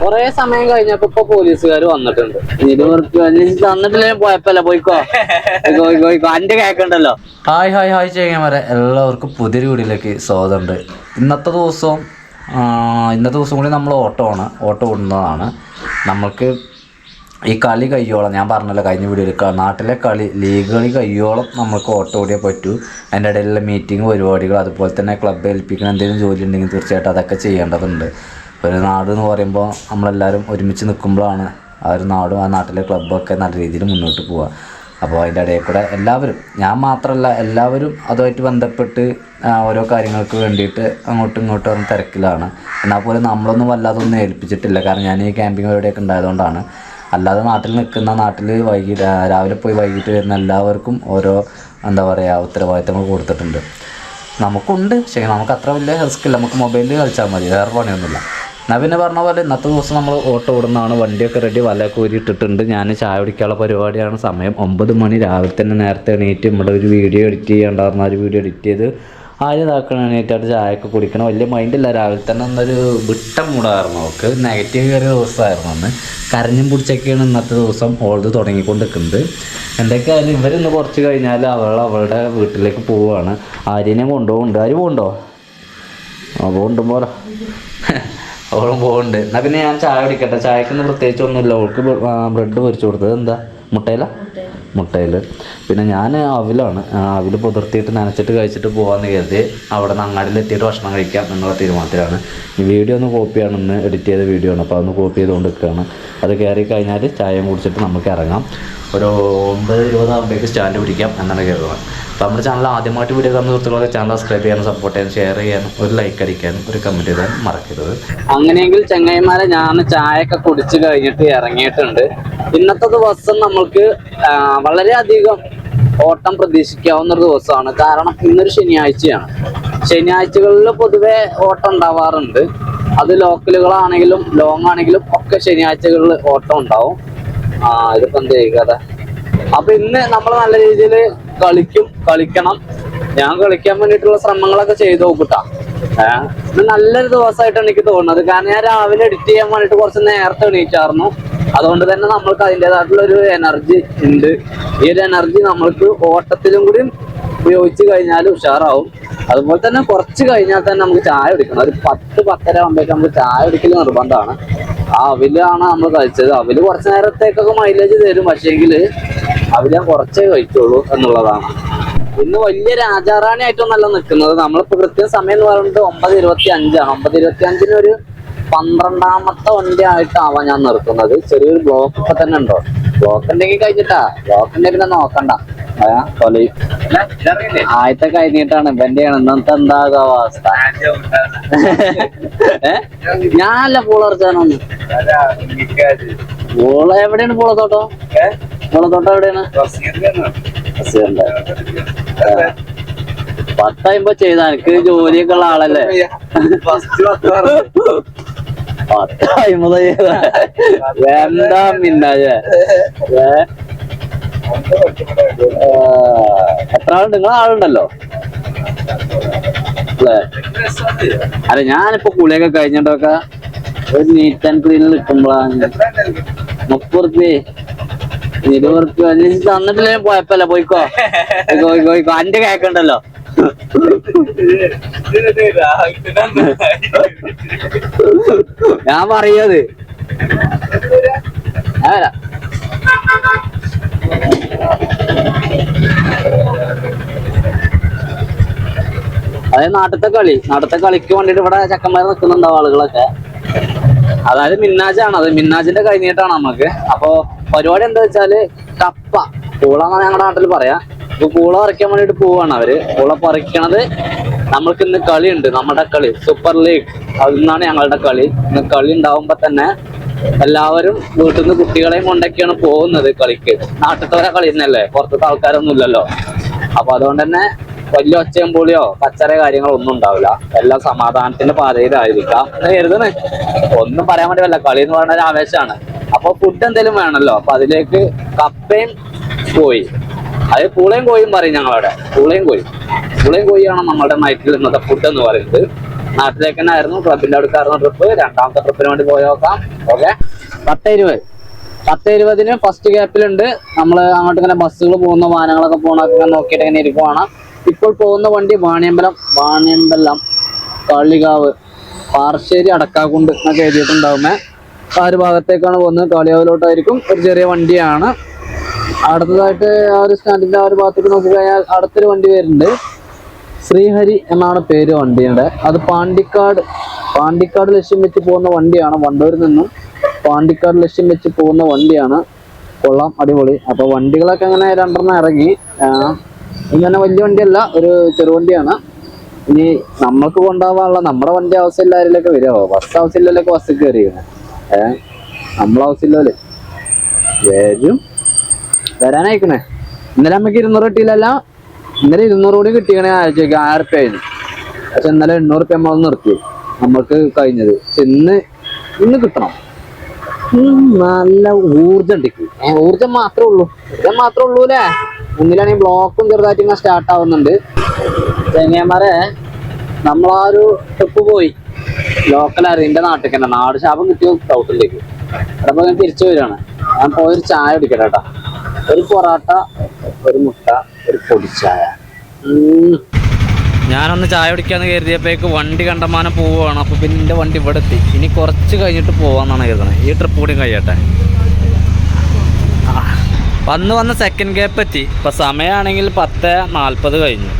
കൊറേ സമയം കഴിഞ്ഞപ്പോ ഇപ്പൊ പോലീസുകാർ വന്നിട്ടുണ്ട്. തന്നിട്ടില്ല? പോയപ്പല്ല പോയിക്കോ. അന്റെ കേക്കണ്ടല്ലോ ഹായ് ഹായ് ഹായ് ചെയ്യാമരെ എല്ലാവർക്കും പുതിയൊരു വീടിലേക്ക് സ്വാഗതമുണ്ട്. ഇന്നത്തെ ദിവസവും ഇന്നത്തെ ദിവസം കൂടി നമ്മൾ ഓട്ടോ ആണ്. ഓട്ടോ ഓടുന്നതാണ്. നമ്മൾക്ക് ഈ കളി കയ്യോളം ഞാൻ പറഞ്ഞല്ലോ കഴിഞ്ഞ വീഡിയോയിൽ നാട്ടിലെ കളി ലീഗ് കളി കയ്യോളം നമുക്ക് ഓട്ടോ ഓടിയേ പറ്റൂ. അതിന്റെ ഇടയിലുള്ള മീറ്റിംഗ് പരിപാടികൾ അതുപോലെ തന്നെ ക്ലബ്ബ് ഏൽപ്പിക്കുന്ന എന്തെങ്കിലും ജോലി ഉണ്ടെങ്കിൽ തീർച്ചയായിട്ടും അതൊക്കെ ചെയ്യേണ്ടതുണ്ട്. ഒരു നാട് എന്ന് പറയുമ്പോൾ നമ്മളെല്ലാവരും ഒരുമിച്ച് നിൽക്കുമ്പോഴാണ് ആ ഒരു നാടും ആ നാട്ടിലെ ക്ലബ്ബൊക്കെ നല്ല രീതിയിൽ മുന്നോട്ട് പോവുക. അപ്പോൾ അതിന്റെ ഇടയിൽ കൂടെ എല്ലാവരും ഞാൻ മാത്രമല്ല എല്ലാവരും അതുമായിട്ട് ബന്ധപ്പെട്ട് ഓരോ കാര്യങ്ങൾക്ക് വേണ്ടിയിട്ട് അങ്ങോട്ടും ഇങ്ങോട്ടും പറഞ്ഞ തിരക്കിലാണ്. എന്നാൽ പോലും നമ്മളൊന്നും വല്ലാതൊന്നും ഏൽപ്പിച്ചിട്ടില്ല. കാരണം ഞാൻ ഈ ക്യാമ്പിംഗ് പരിപാടിയൊക്കെ ഉണ്ടായതുകൊണ്ടാണ്. അല്ലാതെ നാട്ടിൽ നിൽക്കുന്ന നാട്ടിൽ വൈകിട്ട് രാവിലെ പോയി വൈകിട്ട് വരുന്ന എല്ലാവർക്കും ഓരോ എന്താ പറയുക ഉത്തരവാദിത്തങ്ങൾ കൊടുത്തിട്ടുണ്ട്. നമുക്കുണ്ട് പക്ഷേ നമുക്ക് അത്ര വലിയ റിസ്ക് ഇല്ല. നമുക്ക് മൊബൈലിൽ കളിച്ചാൽ മതി. വേറെ പണിയൊന്നുമില്ല. എന്നാൽ പിന്നെ പറഞ്ഞ പോലെ ഇന്നത്തെ ദിവസം നമ്മൾ ഓട്ടോ ഓടുന്നതാണ്. വണ്ടിയൊക്കെ റെഡി വലയൊക്കെ ഊരിയിട്ടിട്ടുണ്ട്. ഞാൻ ചായ കുടിക്കാനുള്ള പരിപാടിയാണ്. സമയം ഒമ്പത് മണി. രാവിലെ തന്നെ നേരത്തെ എണീറ്റ് നമ്മുടെ ഒരു വീഡിയോ എഡിറ്റ് ചെയ്യാണ്ടായിരുന്നു. ഒരു വീഡിയോ എഡിറ്റ് ചെയ്ത് ആര് ഇതാക്കണം. എണീറ്റായിട്ട് ചായയൊക്കെ കുടിക്കണം. വലിയ മൈൻഡില്ല രാവിലെ തന്നെ ഒന്നൊരു വിട്ട മൂടായിരുന്നു. അവൾക്ക് നെഗറ്റീവ് കയറിയ ദിവസമായിരുന്നു അന്ന്. കരഞ്ഞും പിടിച്ചൊക്കെയാണ് ഇന്നത്തെ ദിവസം ഓൾഡ് തുടങ്ങിക്കൊണ്ട് നിൽക്കുന്നത് എന്തൊക്കെയായാലും ഇവരിന്ന് കുറച്ച് കഴിഞ്ഞാൽ അവൾ അവളുടെ വീട്ടിലേക്ക് പോവുകയാണ്. ആര്യനെ കൊണ്ടുപോകുന്നുണ്ട് ആര് പോകണ്ടോ അപ്പോൾ പോകുന്നുണ്ട് അവളും പോകുന്നുണ്ട് എന്നാൽ പിന്നെ ഞാൻ ചായ കുടിക്കട്ടെ. ചായക്കൊന്നും പ്രത്യേകിച്ച് ഒന്നുമില്ല. അവൾക്ക് ബ്രെഡ് പൊരിച്ചു കൊടുത്തത് എന്താ? മുട്ടയില? മുട്ടയിൽ പിന്നെ ഞാൻ അവിലാണ്. അവിൽ പുതിർത്തിയിട്ട് നനച്ചിട്ട് കഴിച്ചിട്ട് പോകാമെന്ന് കരുതി. അവിടെ നിന്ന് അങ്ങാടിയിൽ എത്തിയിട്ട് ഭക്ഷണം കഴിക്കാം എന്നുള്ള തീരുമാനത്തിലാണ്. ഈ വീഡിയോ ഒന്ന് കോപ്പിയാണ് ഇന്ന് എഡിറ്റ് ചെയ്ത വീഡിയോ ആണ്. അപ്പോൾ അതൊന്ന് കോപ്പി ചെയ്തുകൊണ്ട് നിൽക്കുകയാണ് അത് കയറി കഴിഞ്ഞാൽ ചായയും കുടിച്ചിട്ട് നമുക്ക് ഇറങ്ങാം. ഒരു ഒമ്പത് ഇരുപതാകുമ്പോഴേക്ക് സ്റ്റാൻഡ് പിടിക്കാം എന്നാണ് കരുതുന്നത് അപ്പോൾ നമ്മുടെ ചാനൽ ആദ്യമായിട്ട് വീഡിയോ കാണുന്ന സുഹൃത്തുക്കളൊക്കെ ചാനൽ സബ്സ്ക്രൈബ് ചെയ്യാനും സപ്പോർട്ട് ചെയ്യാനും ഷെയർ ചെയ്യാനും ഒരു ലൈക്ക് അടിക്കാനും ഒരു കമന്റ് ചെയ്താലും മറക്കരുത്. അങ്ങനെയെങ്കിൽ ചങ്ങായിമാരെ ഞാൻ ചായയൊക്കെ കുടിച്ച് കഴിഞ്ഞിട്ട് ഇറങ്ങിയിട്ടുണ്ട്. ഇന്നത്തെ ദിവസം നമ്മൾക്ക് വളരെയധികം ഓട്ടം പ്രതീക്ഷിക്കാവുന്ന ഒരു ദിവസമാണ്. കാരണം ഇന്നൊരു ശനിയാഴ്ചയാണ്. ശനിയാഴ്ചകളിൽ പൊതുവെ ഓട്ടം ഉണ്ടാവാറുണ്ട്. അത് ലോക്കലുകളാണെങ്കിലും ലോങ് ആണെങ്കിലും ഒക്കെ ശനിയാഴ്ചകളിൽ ഓട്ടം ഉണ്ടാവും. ആ അപ്പൊ ഇന്ന് നമ്മൾ നല്ല രീതിയിൽ കളിക്കും കളിക്കണം. ഞാൻ കളിക്കാൻ വേണ്ടിയിട്ടുള്ള ശ്രമങ്ങളൊക്കെ ചെയ്തു നോക്കൂട്ടാ. ഏഹ് നല്ലൊരു ദിവസമായിട്ടാണ് എനിക്ക് തോന്നുന്നത്. കാരണം ഞാൻ രാവിലെ എഡിറ്റ് ചെയ്യാൻ വേണ്ടിട്ട് കുറച്ച് നേരത്തെ എണീറ്റായിരുന്നു. അതുകൊണ്ട് തന്നെ നമ്മൾക്ക് അതിന്റെതായിട്ടുള്ള ഒരു എനർജി ഉണ്ട്. ഈ ഒരു എനർജി നമ്മൾക്ക് ഓട്ടത്തിലും കൂടി ഉപയോഗിച്ച് കഴിഞ്ഞാൽ ഉഷാറാവും. അതുപോലെ തന്നെ കുറച്ച് കഴിഞ്ഞാൽ തന്നെ നമുക്ക് ചായ കുടിക്കണം. ഒരു പത്ത് പത്തര ആകുമ്പോഴേക്കും നമുക്ക് ചായ കുടിക്കൽ നിർബന്ധമാണ്. ആ അവിലാണ് നമ്മൾ കഴിച്ചത്. അവിൽ കുറച്ച് നേരത്തേക്കൊക്കെ മൈലേജ് തരും. പക്ഷേങ്കിൽ അവിൽ ഞാൻ കുറച്ചേ കഴിച്ചുള്ളൂ എന്നുള്ളതാണ്. ഇന്ന് വലിയ രാജാറാണി ആയിട്ടൊന്നല്ല നിൽക്കുന്നത്. നമ്മളിപ്പോൾ കൃത്യം സമയം എന്ന് പറയുന്നത് ഒമ്പത് ഇരുപത്തി അഞ്ചാണ് ഒമ്പത് ഇരുപത്തി അഞ്ചിന് ഒരു പന്ത്രണ്ടാമത്തെ വണ്ടി ആയിട്ടാവാം ഞാൻ നിർത്തുന്നത് ചെറിയൊരു ബ്ലോക്ക് ഇപ്പൊ തന്നെ ഉണ്ടോ? ബ്ലോക്ക് ഉണ്ടെങ്കിൽ കഴിഞ്ഞിട്ടാ. ബ്ലോക്ക് ഉണ്ടെങ്കിൽ പിന്നെ നോക്കണ്ട. ആദ്യത്തെ കഴിഞ്ഞിട്ടാണ് ഇവന്റെയാണ് ഇന്നത്തെ എന്താകും അവസ്ഥ. ഞാനല്ല പൂളർച്ചാനൊന്നും പൂള എവിടെയാണ് പൂളത്തോട്ടം? പൂളത്തോട്ടം എവിടെയാണ്? പത്തായുമ്പോ ചെയ്ത എനിക്ക് ജോലിയൊക്കെ ഉള്ള ആളല്ലേ? പത്തായുമ്പോ ചെയ്ത. എന്താ മിന്നാജെ ഏ? എത്ര ആളുണ്ട്? നിങ്ങളെ ആളുണ്ടല്ലോ. അല്ലേ? അല്ല ഞാനിപ്പോ കുളിയൊക്കെ കഴിഞ്ഞിട്ടൊക്കെ ഒരു നീറ്റ് ആൻഡ് ക്ലീനിൽ നിൽക്കുമ്പോഴാണ് മുപ്പത് റുപ്യ. ഇരുപത് നീ തന്നിട്ടില്ലേ? പോയപ്പല്ല പോയിക്കോ. പോയിക്കോ അന്റെ കേക്കണ്ടല്ലോ ഞാൻ പറയത് വരാം അതായത് നാട്ടിലത്തെ കളി. നാട്ടിലത്തെ കളിക്ക് വേണ്ടിട്ട് ഇവിടെ ചക്കന്മാർ നിൽക്കുന്നുണ്ടാവും ആളുകളൊക്കെ. അതായത് മിന്നാജാണ്. അത് മിന്നാജിന്റെ കഴിഞ്ഞിട്ടാണ് നമുക്ക് അപ്പൊ പരിപാടി എന്താ വെച്ചാൽ കപ്പ. പൂള എന്നാണ് ഞങ്ങളുടെ നാട്ടിൽ പറയാ. ഇപ്പൊ പൂള പറിക്കാൻ വേണ്ടിട്ട് പോവാണ് അവർ. പൂള പറിക്കണത് നമ്മൾക്ക് ഇന്ന് കളിയുണ്ട്. നമ്മുടെ കളി. സൂപ്പർ ലീഗ് അതിൽ നിന്നാണ് ഞങ്ങളുടെ കളി. ഇന്ന് കളി ഉണ്ടാവുമ്പോ തന്നെ എല്ലാവരും വീട്ടിൽ നിന്ന് കുട്ടികളെയും കൊണ്ടൊക്കെയാണ് പോകുന്നത് കളിക്ക്. നാട്ടിലത്തെ കളി പുറത്തത്തെ ആൾക്കാരൊന്നും ഇല്ലല്ലോ അപ്പൊ അതുകൊണ്ട് തന്നെ വലിയ ഒച്ചയും പൊളിയോ കച്ചറ കാര്യങ്ങളോ ഒന്നും ഉണ്ടാവില്ല. എല്ലാം സമാധാനത്തിന്റെ പാതയിലായിരിക്കാം. എന്ന് കരുതണ് ഒന്നും പറയാൻ വേണ്ടിയല്ല കളി എന്ന് പറയുന്ന ഒരു ആവേശമാണ്. അപ്പൊ ഫുഡ് എന്തെങ്കിലും വേണമല്ലോ. അപ്പൊ അതിലേക്ക് കപ്പയും കോഴി. അത് പൂളയും കോഴിയും പറയും ഞങ്ങളവിടെ. പൂളയും കോഴി. പൂളയും കോഴിയാണ് നമ്മളുടെ നൈറ്റിൽ ഇന്നത്തെ ഫുഡ് എന്ന് പറയുന്നത്. നാട്ടിലേക്ക് തന്നെ ആയിരുന്നു ക്ലബിന്റെ അടുക്കായിരുന്നു ട്രിപ്പ് രണ്ടാമത്തെ ട്രിപ്പിന് വേണ്ടി പോയി നോക്കാം. ഓക്കെ പത്ത് ഇരുപത് പത്ത് ഇരുപതിന് ഫസ്റ്റ് ഗ്യാപ്പിലുണ്ട് നമ്മൾ അങ്ങോട്ട് ഇങ്ങനെ ബസ്സുകൾ പോകുന്ന വാഹനങ്ങളൊക്കെ പോകണൊക്കെ നോക്കിയിട്ട് ഇങ്ങനെ ഇരിക്കുവാണ്. ഇപ്പോൾ പോകുന്ന വണ്ടി വാണിയമ്പലം വാണിയമ്പലം കാളികാവ് പാർശ്ശേരി അടക്കാക്കുണ്ട് എന്നൊക്കെ എഴുതിയിട്ടുണ്ടാവുമേ. ആ ഒരു ഭാഗത്തേക്കാണ് പോകുന്നത്. കാളികാവിലോട്ടായിരിക്കും ഒരു ചെറിയ വണ്ടിയാണ്. അടുത്തതായിട്ട് ആ ഒരു സ്റ്റാൻഡിന്റെ ആ ഒരു ഭാഗത്തേക്ക് നോക്കി കഴിഞ്ഞാൽ അടുത്തൊരു വണ്ടി വരുന്നുണ്ട്. ശ്രീഹരി എന്നാണ് പേര് വണ്ടിയുടെ. അത് പാണ്ടിക്കാട് പാണ്ടിക്കാട് ലക്ഷ്യം വെച്ച് പോകുന്ന വണ്ടിയാണ്. വണ്ടൂരിൽ നിന്നും പാണ്ടിക്കാട് ലക്ഷ്യം വെച്ച് പോകുന്ന വണ്ടിയാണ്. കൊള്ളാം അടിപൊളി. അപ്പൊ വണ്ടികളൊക്കെ അങ്ങനെ രണ്ടെണ്ണം ഇറങ്ങി. ഇങ്ങനെ വലിയ വണ്ടിയല്ല ഒരു ചെറുവണ്ടിയാണ് ഇനി നമ്മൾക്ക് കൊണ്ടാവാനുള്ള നമ്മുടെ വണ്ടി ആവശ്യമില്ലാരിലൊക്കെ വരുമോ ബസ് ആവശ്യമില്ലല്ലോ ബസ് കയറിയാണ് ഏഹ് നമ്മളെ ആവശ്യമില്ലല്ലേ വരും. വരാനായിക്കണേ. ഇന്നലെ അമ്മയ്ക്ക് ഇരുന്നൂറ് കിട്ടിയില്ലല്ല. ഇന്നലെ ഇരുന്നൂറ് കൂടി കിട്ടിയണേ ആഴ്ചക്ക് ആയിരം റുപ്യ ആയിരുന്നു. പക്ഷെ ഇന്നലെ എണ്ണൂറ് റുപ്യ നമ്മൾ നിർത്തി. നമ്മൾക്ക് കഴിഞ്ഞത്. പക്ഷെ ഇന്ന് ഇന്ന് കിട്ടണം. നല്ല ഊർജം ഉണ്ടിക്ക് ഊർജം മാത്രമേ ഉള്ളൂ. ഊർജം മാത്രമേ ഉള്ളൂ അല്ലേ? മുന്നിലാണെങ്കിൽ ബ്ലോക്കും ചെറുതായിട്ട് ഇങ്ങനെ സ്റ്റാർട്ട് ആവുന്നുണ്ട്. ചെങ്ങന്മാരെ നമ്മളാ ഒരു ട്രിപ്പ് പോയി. ലോക്കൽ അറിയിന്റെ നാട്ടിൽ തന്നെ. നാട് ശാപം കിട്ടിയ സൗത്തിലേക്ക് അപ്പൊ ഞാൻ തിരിച്ചു വരികയാണ്. ഞാൻ പോയൊരു ചായ കുടിക്കട്ടെ കേട്ടോ. ഒരു പൊറോട്ട ഒരു മുട്ട ഒരു പൊടിച്ചായ ഞാനൊന്ന് ചായ കുടിക്കാന്ന് കരുതിയപ്പോഴേക്ക് വണ്ടി കണ്ടമാനം പോവുകയാണ്. അപ്പൊ പിന്നെ എന്റെ വണ്ടി ഇവിടെ എത്തി. ഇനി കുറച്ച് കഴിഞ്ഞിട്ട് പോവാന്നാണ് കരുതുന്നത് ഈ ട്രിപ്പ് കൂടി കഴിയട്ടെ. വന്ന് വന്ന് സെക്കൻഡ് ഗ്യാപ്പ് എത്തി. ഇപ്പൊ സമയമാണെങ്കിൽ പത്ത് നാൽപ്പത് കഴിഞ്ഞു.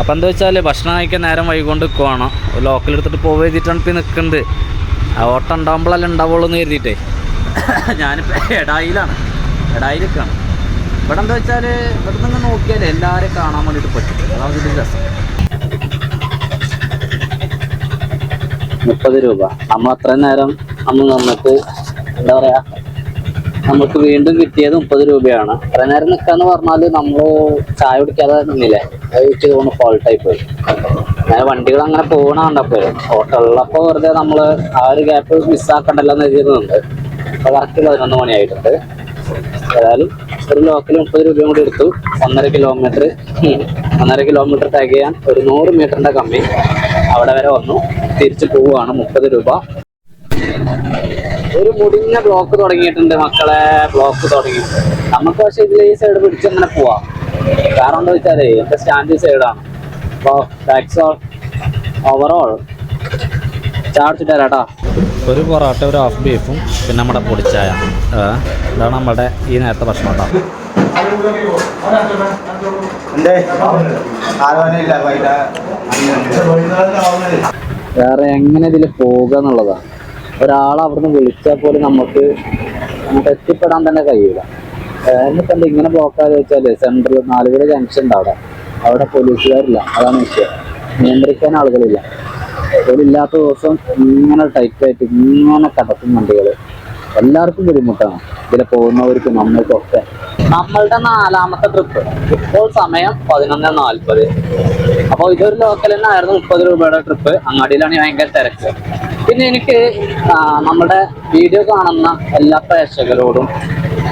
അപ്പം എന്താ വെച്ചാൽ ഭക്ഷണം കഴിക്കാൻ നേരം വൈകൊണ്ട് നിൽക്കുവാണ് ലോക്കൽ എടുത്തിട്ട് പോവുക ചെയ്തിട്ടാണ് ഇപ്പം നിൽക്കുന്നത് ഓട്ടം ഉണ്ടാകുമ്പോഴല്ലേ ഉണ്ടാവുള്ളൂ എന്ന് കരുതിയിട്ടേ. ഞാനിപ്പോൾ എടായിലാണ്. എടായിലേക്കാണ് ഇവിടെ എന്താ വെച്ചാൽ ഇവിടെ നിന്ന് നോക്കിയാൽ എല്ലാവരെയും കാണാൻ വേണ്ടിയിട്ട് പറ്റും. അതാണ് രസം. മുപ്പത് രൂപ. നമ്മൾ അത്രയും നേരം അന്ന് നിന്നിട്ട് എന്താ പറയാ നമുക്ക് വീണ്ടും കിട്ടിയത് മുപ്പത് രൂപയാണ്. അത്ര നേരം നിൽക്കാന്ന് പറഞ്ഞാൽ നമ്മൾ ചായ കുടിക്കാതെ നിന്നില്ലേ? അത് വെച്ച് തോന്നുന്നു ഫോൾട്ടായി പോയി. അങ്ങനെ വണ്ടികൾ അങ്ങനെ പോകണ കണ്ടപ്പോ ഹോട്ടലിലപ്പോ വെറുതെ നമ്മൾ ആ ഒരു ഗ്യാപ്പ് മിസ്സാക്കണ്ടല്ലോ എന്ന് എഴുതിയിരുന്നുണ്ട് കറക്റ്റ് പതിനൊന്ന് മണിയായിട്ടുണ്ട്. ഏതായാലും ഒരു ലോക്കൽ മുപ്പത് രൂപയും കൂടി എടുത്തു. ഒന്നര കിലോമീറ്റർ ഒന്നര കിലോമീറ്റർ തികയാൻ ഒരു നൂറ് മീറ്ററിന്റെ കമ്പി അവിടെ വരെ വന്നു. തിരിച്ചു പോവുകയാണ് മുപ്പത് രൂപ. ഒരു മുടിഞ്ഞ ബ്ലോക്ക് തുടങ്ങിയിട്ടുണ്ട് മക്കളെ ബ്ലോക്ക് തുടങ്ങി. നമുക്ക് പക്ഷെ ഇതിൽ ഈ സൈഡ് പിടിച്ച് അങ്ങനെ പോവാം. കാരണം എന്താ വെച്ചാലേ എന്റെ സ്റ്റാൻഡ് സൈഡാണ് അപ്പോൾ ദാറ്റ്സ് ഓൾ ഓവറോൾ ചാടിച്ചിട്ട് തരാട്ടാ ഒരു പൊറോട്ട ഒരു ഹാഫ് ബീഫും പിന്നെ നമ്മുടെ പൊടിച്ചായ ഇതാണ് നമ്മുടെ ഈ നേരത്തെ ഭക്ഷണം കേട്ടോ വേറെ എങ്ങനെ ഇതിൽ പോകുക എന്നുള്ളതാണ് ഒരാൾ അവിടുന്ന് വിളിച്ചാൽ പോലും നമുക്ക് നമുക്ക് എത്തിപ്പെടാൻ തന്നെ കഴിയില്ല എന്നിട്ട് എന്താ ഇങ്ങനെ ബ്ലോക്കാന്ന് വെച്ചാൽ സെൻട്രൽ നാലുപേര് ജംഗ്ഷൻ ഉണ്ട് അവിടെ. അവിടെ പോലീസുകാരില്ല. അതാണ് വിഷയം. നിയന്ത്രിക്കാൻ ആളുകളില്ല. ഇല്ലാത്ത ദിവസം ഇങ്ങനെ ടൈറ്റ് ആയിട്ട് ഇങ്ങനെ കടക്കും വണ്ടികൾ എല്ലാവർക്കും ബുദ്ധിമുട്ടാണ്. ഇതിലെ പോകുന്നവർക്ക് നമ്മൾക്കൊക്കെ. നമ്മളുടെ നാലാമത്തെ ട്രിപ്പ് ഇപ്പോൾ സമയം പതിനൊന്ന് നാൽപ്പത്. അപ്പോൾ ഇതൊരു ലോക്കൽ തന്നെ ആയിരുന്നു മുപ്പത് രൂപയുടെ ട്രിപ്പ് അങ്ങാടിയിലാണ് ഭയങ്കര തിരക്ക്. പിന്നെ എനിക്ക് നമ്മുടെ വീഡിയോ കാണുന്ന എല്ലാ പ്രേക്ഷകരോടും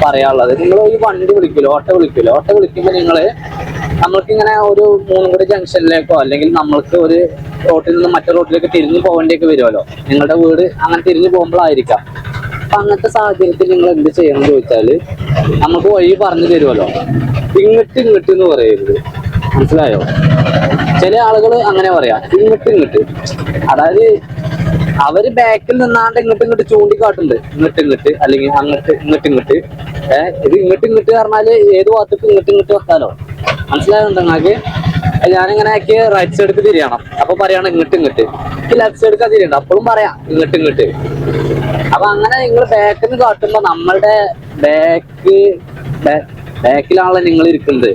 പറയാനുള്ളത് നിങ്ങൾ ഒരു വണ്ടി വിളിക്കില്ല ഓട്ടോ വിളിക്കില്ല ഓട്ടോ വിളിക്കുമ്പോൾ നിങ്ങൾ നമ്മൾക്കിങ്ങനെ ഒരു മൂന്നുകൂടി ജംഗ്ഷനിലേക്കോ അല്ലെങ്കിൽ നമ്മൾക്ക് ഒരു റോട്ടിൽ നിന്ന് മറ്റേ റോട്ടിലേക്ക് തിരിഞ്ഞു പോകേണ്ടിയൊക്കെ വരുമല്ലോ. നിങ്ങളുടെ വീട് അങ്ങനെ തിരിഞ്ഞു പോകുമ്പോഴായിരിക്കാം. അപ്പൊ അങ്ങനത്തെ സാഹചര്യത്തിൽ നിങ്ങൾ എന്ത് ചെയ്യണം എന്ന് ചോദിച്ചാൽ നമുക്ക് വഴി പറഞ്ഞു തരുമല്ലോ. ഇങ്ങട്ട് ഇങ്ങട്ട് എന്ന് പറയരുത്. മനസ്സിലായോ? ചില ആളുകൾ അങ്ങനെ പറയാം ഇങ്ങട്ട് ഇങ്ങട്ട്. അതായത് അവർ ബാക്കിൽ നിന്നാണ്ട് ഇങ്ങോട്ട് ഇങ്ങോട്ട് ചൂണ്ടിക്കാട്ടുണ്ട് ഇങ്ങോട്ട് ഇങ്ങോട്ട് അല്ലെങ്കിൽ അങ്ങോട്ട് ഇങ്ങോട്ട് ഇങ്ങോട്ട്. ഏഹ് ഇത് ഇങ്ങോട്ട് ഇങ്ങോട്ട് പറഞ്ഞാൽ ഏത് ഭാഗത്തേക്ക് ഇങ്ങോട്ട് ഇങ്ങോട്ട് വെക്കാലോ മനസ്സിലാകുന്നുണ്ടോ ഞാനിങ്ങനെ ആക്കി റൈറ്റ് സൈഡിലേക്ക് തിരിയണം. അപ്പൊ പറയണം ഇങ്ങോട്ട് ഇങ്ങോട്ട്. ലെഫ്റ്റ് സൈഡിലേക്ക് തിരിയണ്ട. അപ്പോഴും പറയാം ഇങ്ങോട്ട് ഇങ്ങോട്ട്. അപ്പൊ അങ്ങനെ നിങ്ങൾ ബാക്കിൽ നിന്ന് കാട്ടുമ്പോ നമ്മളുടെ ബാക്ക് ബാക്കിലാണല്ലോ നിങ്ങൾ ഇരിക്കുന്നത്.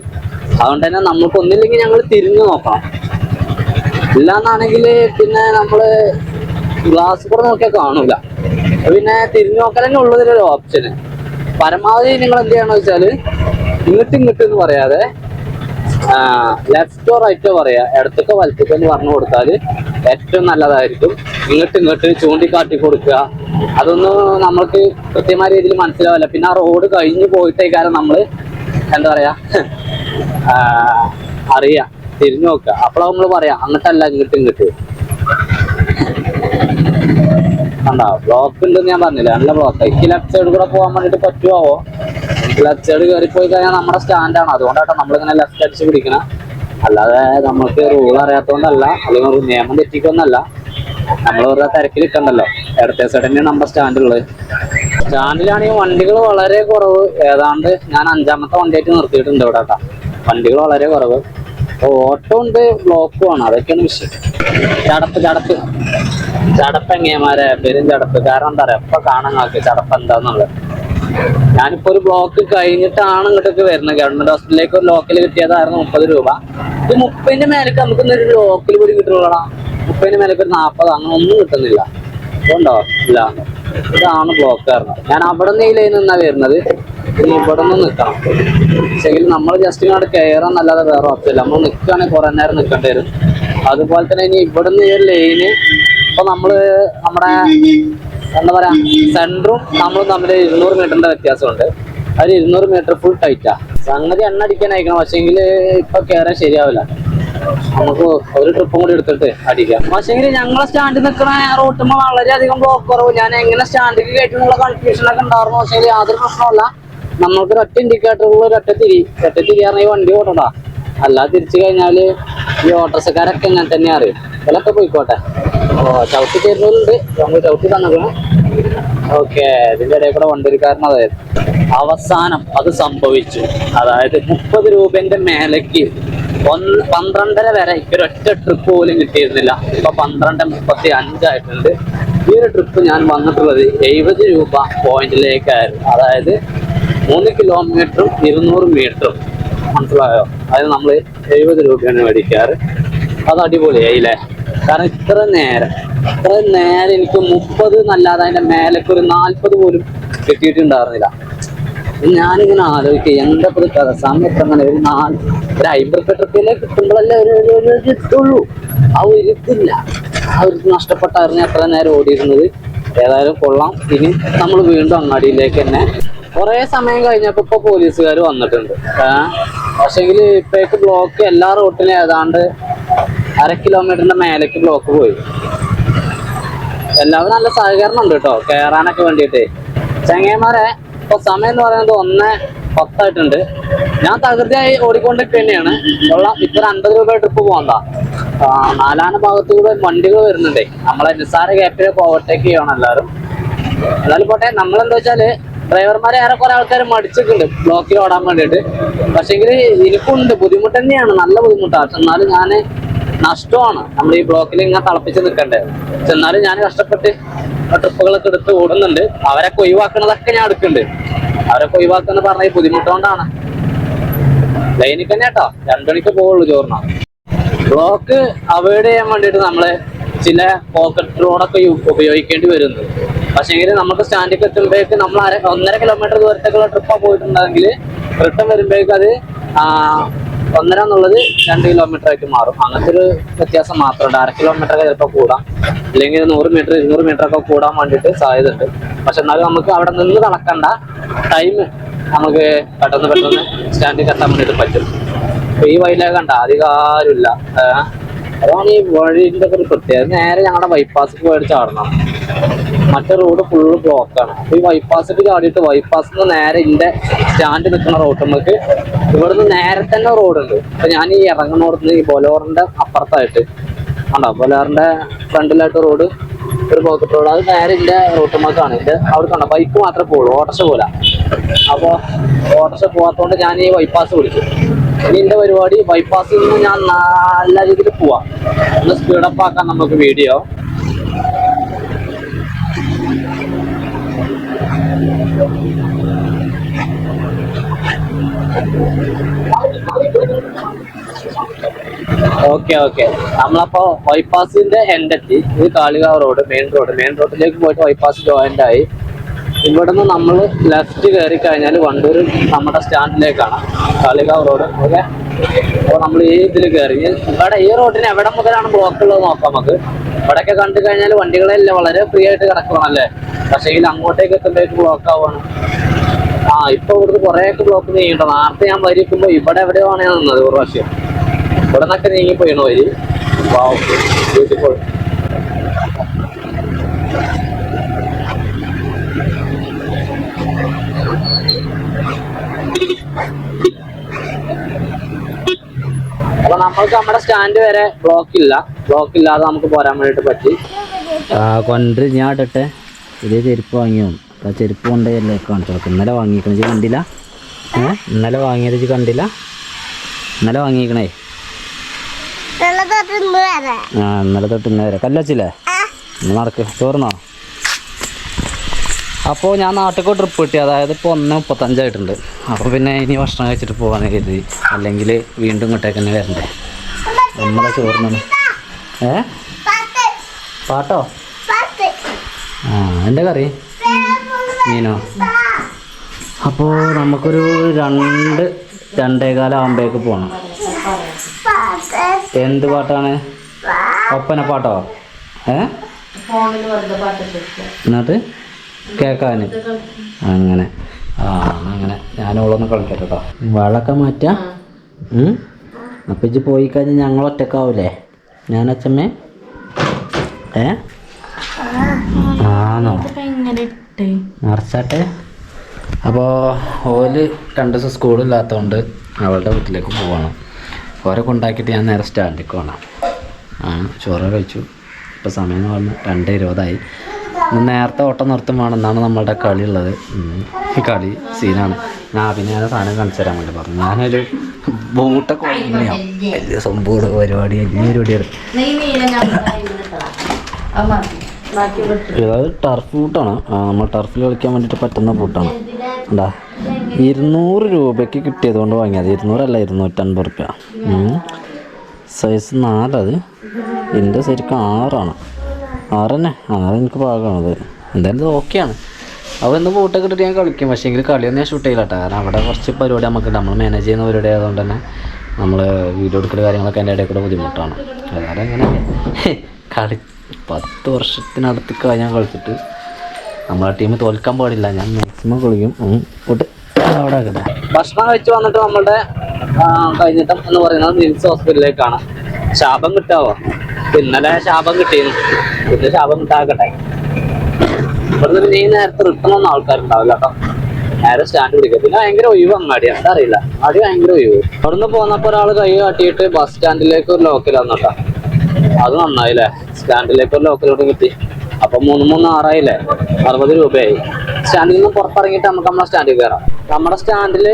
അതുകൊണ്ട് തന്നെ നമ്മൾക്ക് ഒന്നില്ലെങ്കിൽ ഞങ്ങൾ തിരിഞ്ഞു നോക്കണം ഇല്ലാന്നാണെങ്കിൽ പിന്നെ നമ്മൾ ഗ്ലാസ് കൂടെ നോക്കിയാൽ കാണൂല. പിന്നെ തിരിഞ്ഞു നോക്കാൻ തന്നെ ഉള്ളതിലൊരു ഓപ്ഷന് പരമാവധി നിങ്ങൾ എന്ത് ചെയ്യണമെന്ന് വെച്ചാൽ ഇങ്ങോട്ട് ഇങ്ങോട്ട് എന്ന് പറയാതെ ലെഫ്റ്റോ റൈറ്റോ പറയാ. ഇടത്തൊക്കെ വലത്തൊക്കെ എന്ന് പറഞ്ഞു കൊടുത്താൽ ഏറ്റവും നല്ലതായിരിക്കും. ഇങ്ങോട്ട് ഇങ്ങോട്ട് ചൂണ്ടിക്കാട്ടി കൊടുക്കുക. അതൊന്നും നമ്മൾക്ക് കൃത്യമായ രീതിയിൽ മനസ്സിലാവില്ല. പിന്നെ ആ റോഡ് കഴിഞ്ഞു പോയിട്ടേക്കാരം നമ്മൾ എന്താ പറയാ? അറിയാം. തിരിഞ്ഞു നോക്കുക. അപ്പോഴാ നമ്മൾ പറയാം അങ്ങോട്ടല്ല ഇങ്ങോട്ട് ഇങ്ങോട്ട്. കണ്ടോ. ബ്ലോക്ക് ഉണ്ടെന്ന് ഞാൻ പറഞ്ഞില്ല? നല്ല ബ്ലോക്ക് എനിക്ക് ലെഫ്റ്റ് സൈഡ് കൂടെ പോകാൻ വേണ്ടിട്ട് എനിക്ക് ലെഫ്റ്റ് സൈഡ് കയറി പോയി കഴിഞ്ഞാൽ നമ്മുടെ സ്റ്റാൻഡാണ് അതുകൊണ്ടാട്ടോ നമ്മളിങ്ങനെ ലെഫ്റ്റ് അടിച്ച് പിടിക്കണം. അല്ലാതെ നമുക്ക് റൂൾ അറിയാത്തതുകൊണ്ടല്ല അല്ലെങ്കിൽ ഒരു നിയമം തെറ്റിക്കൊന്നല്ല. നമ്മൾ വെറുതെ തിരക്കിൽ നിൽക്കണ്ടല്ലോ. ഇടത്തെ സൈഡ് തന്നെയാണ് നമ്മുടെ സ്റ്റാൻഡുള്ളത് സ്റ്റാൻഡിലാണെങ്കിൽ വണ്ടികൾ വളരെ കുറവ്. ഏതാണ്ട് ഞാൻ അഞ്ചാമത്തെ വണ്ടിയായിട്ട് നിർത്തിയിട്ടുണ്ട് ഇവിടെ കേട്ടോ. വണ്ടികൾ വളരെ കുറവ്. ഓട്ടോ ഉണ്ട് ബ്ലോക്കും ആണ്. അതൊക്കെയാണ് വിഷയം. ചടപ്പ് ചടപ്പ്. ചടപ്പ് എങ്ങനെമാരെ പെരും ചടപ്പ് കാരണം എന്താ പറയാ ഇപ്പൊ കാണാൻ നോക്കി ചടപ്പ് എന്താന്നുള്ളത്. ഞാനിപ്പോ ഒരു ബ്ലോക്ക് കഴിഞ്ഞിട്ടാണ് ഇങ്ങോട്ടേക്ക് വരുന്നത്. ഗവൺമെന്റ് ഹോസ്പിറ്റലിലേക്ക് ഒരു ലോക്കൽ കിട്ടിയതായിരുന്നു മുപ്പത് രൂപ. ഇത് മുപ്പതിന്റെ മേലേക്ക് നമുക്ക് ഒരു ലോക്കൽ കൂടി കിട്ടുള്ളടാ. മുപ്പതിന്റെ മേലേക്ക് ഒരു നാൽപ്പത് അങ്ങനെ ഒന്നും കിട്ടുന്നില്ല. ഉണ്ടോ ഇല്ല. ഇതാണ് ബ്ലോക്ക് കാരണം ഞാൻ അവിടെ നിന്ന് ലൈനിൽ നിന്നാ വരുന്നത്. ഇനി ഇവിടെ നിന്ന് നിൽക്കണം പക്ഷെങ്കിൽ നമ്മൾ ജസ്റ്റ് ഇങ്ങോട്ട് കയറാന്നല്ലാതെ വേറെ ഓപ്ഷനില്ല നമ്മൾ നിൽക്കുകയാണെങ്കിൽ കുറെ നേരം നിൽക്കേണ്ടി വരും. അതുപോലെ തന്നെ ഇനി ഇവിടെ നിന്ന് ഈ ലൈന് ഇപ്പൊ നമ്മൾ നമ്മുടെ എന്താ പറയാ സെന്ററും നമ്മളും തമ്മിൽ ഇരുന്നൂറ് മീറ്ററിന്റെ വ്യത്യാസമുണ്ട്. അതിൽ ഇരുന്നൂറ് മീറ്റർ ഫുൾ ടൈറ്റാ സംഗതി എണ്ണ അടിക്കാൻ അയക്കണം പക്ഷെങ്കിൽ ഇപ്പൊ കയറാൻ ശരിയാവില്ല. നമുക്ക് ഒരു ട്രിപ്പും കൂടി എടുത്തിട്ട് അടിക്കാം. പക്ഷെങ്കിൽ ഞങ്ങളെ സ്റ്റാൻഡിൽ നിൽക്കണ റൂട്ടുമ്പോൾ വളരെയധികം ബ്ലോക്ക് കുറവ്. ഞാൻ എങ്ങനെ സ്റ്റാൻഡിൽ കയറ്റുന്നുള്ള കൺഫ്യൂഷൻ ഒക്കെ ഉണ്ടായിരുന്നു. പക്ഷേ യാതൊരു പ്രശ്നമല്ല നമ്മൾക്ക് ഒറ്റ ഇൻഡിക്കേറ്ററുള്ള ഒരൊറ്റ തിരി ഒറ്റ തിരി പറഞ്ഞാൽ ഈ വണ്ടി ഓടണ്ട അല്ലാതെ തിരിച്ചു കഴിഞ്ഞാൽ ഈ ഓട്ടോറിക്ഷക്കാരൊക്കെ ഇങ്ങനെ തന്നെ അറിയും. ഇതിലൊക്കെ പോയിക്കോട്ടെ. ഓ ചവിട്ടി തരുന്നുണ്ട്. നമ്മൾ ചവിട്ടി തന്നേക്കണം ഓക്കെ ഇതിന്റെ ഇടയിൽ കൂടെ വണ്ടിക്കാരൻ അതായത്. അവസാനം അത് സംഭവിച്ചു. അതായത് മുപ്പത് രൂപന്റെ മേലേക്ക് ഒന്ന് പന്ത്രണ്ടര വരെ ഒരൊറ്റ ട്രിപ്പ് പോലും കിട്ടിയിരുന്നില്ല. ഇപ്പൊ പന്ത്രണ്ട് മുപ്പത്തി അഞ്ചായിട്ടുണ്ട് ഈ ഒരു ട്രിപ്പ് ഞാൻ വന്നിട്ടുള്ളത് എഴുപത് രൂപ പോയിന്റിലേക്കായിരുന്നു അതായത് മൂന്ന് കിലോമീറ്ററും ഇരുന്നൂറ് മീറ്ററും മനസ്സിലായോ? അതിന് നമ്മൾ എഴുപത് രൂപയാണ് മേടിക്കാറ്. അത് അടിപൊളിയായില്ലേ? കാരണം ഇത്ര നേരം ഇത്ര നേരം എനിക്ക് മുപ്പത് എന്നല്ലാതെ അതിന്റെ മേലേക്ക് ഒരു നാൽപ്പത് പോലും കിട്ടിയിട്ടുണ്ടായിരുന്നില്ല. ഞാനിങ്ങനെ ആലോചിക്കുക എന്താ ഇത് സമയത്ത് അങ്ങനെ ഒരു നാല് ഒരു ട്രിപ്പിലെ കിട്ടുമ്പോഴല്ലേ ഒരു ഒരു- ഇട്ടുള്ളൂ ആ ഒരു ആ ഒരു നഷ്ടപ്പെട്ടായിരുന്നു എത്ര നേരം ഓടിയിരുന്നത്. ഏതായാലും കൊള്ളാം. ഇനി നമ്മൾ വീണ്ടും അങ്ങാടിയിലേക്ക് തന്നെ കുറെ സമയം കഴിഞ്ഞപ്പോ ഇപ്പൊ പോലീസുകാർ വന്നിട്ടുണ്ട്. പക്ഷെങ്കിൽ ഇപ്പേക്ക് ബ്ലോക്ക് എല്ലാ റൂട്ടിലും ഏതാണ്ട് അര കിലോമീറ്ററിന്റെ മേലേക്ക് ബ്ലോക്ക് പോയി. എല്ലാവരും നല്ല സഹകരണം ഉണ്ട് കേട്ടോ കയറാനൊക്കെ വേണ്ടിയിട്ട്. ചങ്ങേമാരെ ഇപ്പൊ സമയം എന്ന് പറയുന്നത് ഒന്ന് പത്തായിട്ടുണ്ട്. ഞാൻ തകൃതിയായി ഓടിക്കൊണ്ടിരിക്കുക തന്നെയാണ്. ഉള്ള ഒരു അൻപത് രൂപ ട്രിപ്പ് പോകണ്ട നാലാന ഭാഗത്ത് കൂടെ വണ്ടികൾ വരുന്നുണ്ടേ. നമ്മളെ നിസ്സാര ഗ്യാപ്പിലെ പോവട്ടേക്ക് ചെയ്യണം എല്ലാവരും. എന്നാലും പോട്ടെ നമ്മളെന്താ വെച്ചാൽ ഡ്രൈവർമാരെ ഏറെ കുറെ ആൾക്കാർ മടിച്ചിട്ടുണ്ട്. ബ്ലോക്കിൽ ഓടാൻ വേണ്ടിയിട്ട്. പക്ഷെങ്കിൽ എനിക്കുണ്ട്. ബുദ്ധിമുട്ട് തന്നെയാണ്. നല്ല ബുദ്ധിമുട്ടാണ്. പക്ഷെ എന്നാലും ഞാൻ നഷ്ടമാണ്. നമ്മൾ ഈ ബ്ലോക്കിൽ ഇങ്ങനെ തിളപ്പിച്ച് നിൽക്കണ്ടേ പക്ഷെ എന്നാലും ഞാൻ കഷ്ടപ്പെട്ട് ട്രിപ്പുകളൊക്കെ എടുത്ത് ഓടുന്നുണ്ട്. അവരൊക്കെ ഒഴിവാക്കണതൊക്കെ ഞാൻ എടുക്കുന്നുണ്ട്. അവരൊക്കെ ഒഴിവാക്കുന്ന പറഞ്ഞ ബുദ്ധിമുട്ടുകൊണ്ടാണ് ലൈനിൽ തന്നെ കേട്ടോ രണ്ടണിക്ക് പോവുള്ളൂ ചോറിന. ബ്ലോക്ക് അവോയ്ഡ് ചെയ്യാൻ വേണ്ടിയിട്ട് നമ്മൾ ചില പോക്കറ്റ് റോഡൊക്കെ ഉപയോഗിക്കേണ്ടി വരുന്നു. പക്ഷേങ്കിൽ നമുക്ക് സ്റ്റാൻഡിക്ക് എത്തുമ്പോഴേക്ക് നമ്മൾ അര ഒന്നര കിലോമീറ്റർ ദൂരത്തേക്കുള്ള ട്രിപ്പാണ് പോയിട്ടുണ്ടെങ്കിൽ റിട്ടേൺ വരുമ്പോഴേക്കും അത് ഒന്നര എന്നുള്ളത് രണ്ട് കിലോമീറ്റർ ആയിട്ട് മാറും. അങ്ങനത്തെ ഒരു വ്യത്യാസം മാത്രമുണ്ട്. അര കിലോമീറ്റർ ഒക്കെ ചിലപ്പോൾ കൂടാം. അല്ലെങ്കിൽ നൂറ് മീറ്റർ ഇരുന്നൂറ് മീറ്റർ ഒക്കെ കൂടാൻ വേണ്ടിയിട്ട് സാധ്യതയുണ്ട്. പക്ഷെ എന്നാലും നമുക്ക് അവിടെ നിന്ന് നടക്കണ്ട. ടൈം നമുക്ക് പെട്ടെന്ന് പെട്ടെന്ന് സ്റ്റാൻഡിൽ കെട്ടാൻ വേണ്ടിയിട്ട് പറ്റും. ഈ വഴിയിലേക്ക് കണ്ട അധികം ആരുമില്ല. അതാണ് ഈ വഴിന്റെ ഒക്കെ ഒരു പ്രത്യേകത. നേരെ ഞങ്ങളുടെ ബൈപ്പാസ് പോയിട്ട് ചാടണം. മറ്റേ റോഡ് ഫുള്ള് ബ്ലോക്കാണ് ഈ ബൈപ്പാസിട്ട് ചാടിയിട്ട് ബൈപ്പാസിൽ നേരെ ഇന്റെ സ്റ്റാൻഡ് നിൽക്കുന്ന റോഡ് നമുക്ക് ഇവിടുന്ന് നേരെ തന്നെ റോഡുണ്ട് അപ്പൊ ഞാൻ ഈ ഇറങ്ങുന്നോടത്ത് ഈ ബൊലോറിന്റെ അപ്പുറത്തായിട്ട്. കണ്ടോ? ബൊലോറിന്റെ ഫ്രണ്ടിലായിട്ട് റോഡ് ഒരു പോക്കറ്റ് റോഡ് അത് നേരെ ഇന്റെ റോട്ടുമ്മക്കാണ് ഇന്റെ അവിടെ കണ്ടോ? ബൈക്ക് മാത്രമേ പോകുള്ളൂ ഓട്ടർഷ പോലെ അപ്പൊ ഓട്ടർഷ പോവാത്തോണ്ട് ഞാൻ ഈ ബൈപ്പാസ് വിളിച്ചു. ഇനി എന്റെ പരിപാടി ബൈപ്പാസിൽ നിന്ന് ഞാൻ നല്ല രീതിയിൽ പോവാം. ഒന്ന് സ്പീഡപ്പ് ആക്കാം നമുക്ക് വീഡിയോ ഓക്കെ ഓക്കെ. നമ്മളപ്പോ ബൈപ്പാസിന്റെ എൻഡെത്തി ഇത് Kalikavu road main road main റോഡിലേക്ക് പോയിട്ട് ബൈപ്പാസ് ജോയിന്റ് ആയി. ഇവിടുന്ന് നമ്മൾ ലെഫ്റ്റ് കയറി കഴിഞ്ഞാൽ വണ്ടൂർ നമ്മുടെ സ്റ്റാൻഡിലേക്കാണ് കാളികാവ് റോഡ് ഓക്കെ? അപ്പോൾ നമ്മൾ ഈ ഇതിൽ കയറി. ഇവിടെ ഈ റോഡിന് എവിടെ മുതലാണ് ബ്ലോക്ക് ഉള്ളത് നോക്കാം നമുക്ക്. ഇവിടെയൊക്കെ കണ്ടു കഴിഞ്ഞാൽ വണ്ടികളെല്ലാം വളരെ ഫ്രീ ആയിട്ട് കിടക്കുവാണല്ലേ പക്ഷേ ഇതിൽ അങ്ങോട്ടേക്ക് എത്തുമ്പോഴേക്ക് ബ്ലോക്ക് ആവുകയാണ് ആ ഇപ്പൊ ഇവിടുന്ന് കുറേയൊക്കെ ബ്ലോക്ക് നീങ്ങിട്ടോ നേരത്തെ ഞാൻ വരിക്കുമ്പോ ഇവിടെ എവിടെയാണ് ഞാൻ നിന്നത് ഒരു പ്രാവശ്യം. ഇവിടെ നിന്നൊക്കെ നീങ്ങി പോയണോ വരി ബ്യൂട്ടിഫുൾ അപ്പൊ നമ്മൾക്ക് നമ്മുടെ സ്റ്റാൻഡ് വരെ ബ്ലോക്ക് ഇല്ല. ബ്ലോക്ക് ഇല്ലാതെ നമുക്ക് പോരാൻ വേണ്ടിട്ട് പറ്റി. കൊണ്ട് ഞാൻ ഇട്ടെ ഇതേ ചെരുപ്പ് വാങ്ങിയോ? ആ ചെരുപ്പ് കൊണ്ടല്ലേ കാണിച്ചു? ഇന്നലെ വാങ്ങിക്കണേ കണ്ടില്ല? ഏഹ് ഇന്നലെ വാങ്ങിയത് കണ്ടില്ല? ഇന്നലെ വാങ്ങിക്കണേ ആ ഇന്നലെ തൊട്ട് ഇന്നലെ വരെ കല്ലച്ചില്ലേ ഇന്ന് നടക്ക്. ചോർന്നോ അപ്പോൾ ഞാൻ നാട്ടിലേക്ക് ട്രിപ്പ് കിട്ടി. അതായത് ഇപ്പോൾ ഒന്ന് മുപ്പത്തഞ്ചായിട്ടുണ്ട്. അപ്പോൾ പിന്നെ ഇനി ഭക്ഷണം കഴിച്ചിട്ട് പോകാൻ കരുതി. അല്ലെങ്കിൽ വീണ്ടും ഇങ്ങോട്ടേക്ക് തന്നെ വരണ്ടേ? നമ്മളെ ചോറിനാണ് ഏ? പാട്ടോ. ആ എന്റെ കറി? മീനോ? അപ്പോൾ നമുക്കൊരു രണ്ട് രണ്ടേകാലാകുമ്പോഴേക്ക് പോകണം എന്ത് പാട്ടാണ്? ഒപ്പന പാട്ടോ ഏ എന്നിട്ട് കേൾക്കാൻ അങ്ങനെ. ആ അങ്ങനെ. ഞാനോളൊന്ന് കളിക്കട്ടെ കേട്ടോ വളമൊക്കെ മാറ്റാം അപ്പം ഇജ്ജ് പോയി കഴിഞ്ഞാൽ ഞങ്ങൾ ഒറ്റക്കാവൂലേ? ഞാൻ അച്ഛമ്മേ? ഏ? ആണോ നിറച്ചാട്ടെ അപ്പോൾ ഓൽ രണ്ട് ദിവസം സ്കൂളില്ലാത്തതുകൊണ്ട് അവളുടെ വീട്ടിലേക്ക് പോവാണ്. ഓരെ കൊണ്ടാക്കിയിട്ട് ഞാൻ നേരെ സ്റ്റാൻഡിലേക്ക് പോകണം ആ ചോറ് കഴിച്ചു. ഇപ്പോൾ സമയം എന്ന് പറഞ്ഞാൽ രണ്ട് ഇരുപതായി. നേരത്തെ ഓട്ടം നിർത്തും വേണം എന്നാണ് നമ്മളുടെ കളി ഉള്ളത്. കളി സീനാണ്. ഞാൻ ഞാൻ സാധനം കാണിച്ചു തരാൻ വേണ്ടി പറഞ്ഞു. ഞാനൊരു ബൂട്ടൊക്കെ വാങ്ങിയോ വലിയ സംഭവം പരിപാടി വലിയ പരിപാടിയാണ്. ഇത് ടർഫ് ബൂട്ടാണ്. നമ്മൾ ടർഫിൽ കളിക്കാൻ വേണ്ടിയിട്ട് പറ്റുന്ന ബൂട്ടാണ്. എന്താ? ഇരുന്നൂറ് രൂപയ്ക്ക് കിട്ടിയത് കൊണ്ട് വാങ്ങിയത്. ഇരുന്നൂറല്ല ഇരുന്നൂറ്റൻപത് റുപ്യ. സൈസ് നാലത്. എന്റെ ശരിക്കും ആറാണ്. ആറ് തന്നെ ആറ് എനിക്ക് പാകമാണത് എന്തായാലും ഓക്കെയാണ് അപ്പോൾ എന്ത് ബോട്ടൊക്കെ ഇട്ടിട്ട് ഞാൻ കളിക്കും. പക്ഷേ എങ്കിൽ കളിയൊന്നും ഞാൻ ഷൂട്ട് ചെയ്യില്ല കേട്ടോ കാരണം അവിടെ കുറച്ച് പരിപാടി നമുക്ക് നമ്മൾ മാനേജ് ചെയ്യുന്ന പരിപാടി ആയതുകൊണ്ട് തന്നെ നമ്മൾ വീഡിയോ എടുക്കൽ കാര്യങ്ങളൊക്കെ എന്റെ ഇടയിൽ കൂടെ ബുദ്ധിമുട്ടാണ്. വേറെ എങ്ങനെ കളി പത്ത് വർഷത്തിനടുത്ത് ഞാൻ കളിച്ചിട്ട് നമ്മളെ ടീം തോൽക്കാൻ പാടില്ല. ഞാൻ മാക്സിമം കളിക്കും. ഉം. ഭക്ഷണം കഴിച്ചു വന്നിട്ട് നമ്മളുടെ കഴിഞ്ഞിട്ടം എന്ന് പറയുന്നത് മിംസ് ഹോസ്പിറ്റലിലേക്കാണ്. ശാപം കിട്ടാവോ? ഇന്നലെ ശാപം കിട്ടിയിരുന്നു. ഇന്ന് ശാപം കിട്ടാക്കട്ടെ. ഇവിടുന്ന് ഈ നേരത്തെ റിട്ടേൺ ഒന്നും ആൾക്കാരുണ്ടാവില്ല കേട്ടോ. നേരെ സ്റ്റാൻഡ് പിടിക്കുക പിന്നെ ഭയങ്കര ഒഴിവ് അങ്ങാടി. എന്താ അറിയില്ല. അങ്ങാടി ഭയങ്കര ഒഴിവ്. അവിടുന്ന് പോന്നപ്പോ ഒരാൾ കൈ കാട്ടിയിട്ട് ബസ് സ്റ്റാൻഡിലേക്ക് ഒരു ലോക്കൽ അത് നന്നായില്ലേ? സ്റ്റാൻഡിലേക്ക് ഒരു ലോക്കലോട്ട് കിട്ടി. അപ്പൊ മൂന്ന് മൂന്ന് ആറായില്ലേ? അറുപത് രൂപയായി. സ്റ്റാൻഡിൽ നിന്ന് പുറത്തിറങ്ങിയിട്ട് നമുക്ക് നമ്മുടെ സ്റ്റാൻഡിൽ കയറാം. നമ്മുടെ സ്റ്റാൻഡിൽ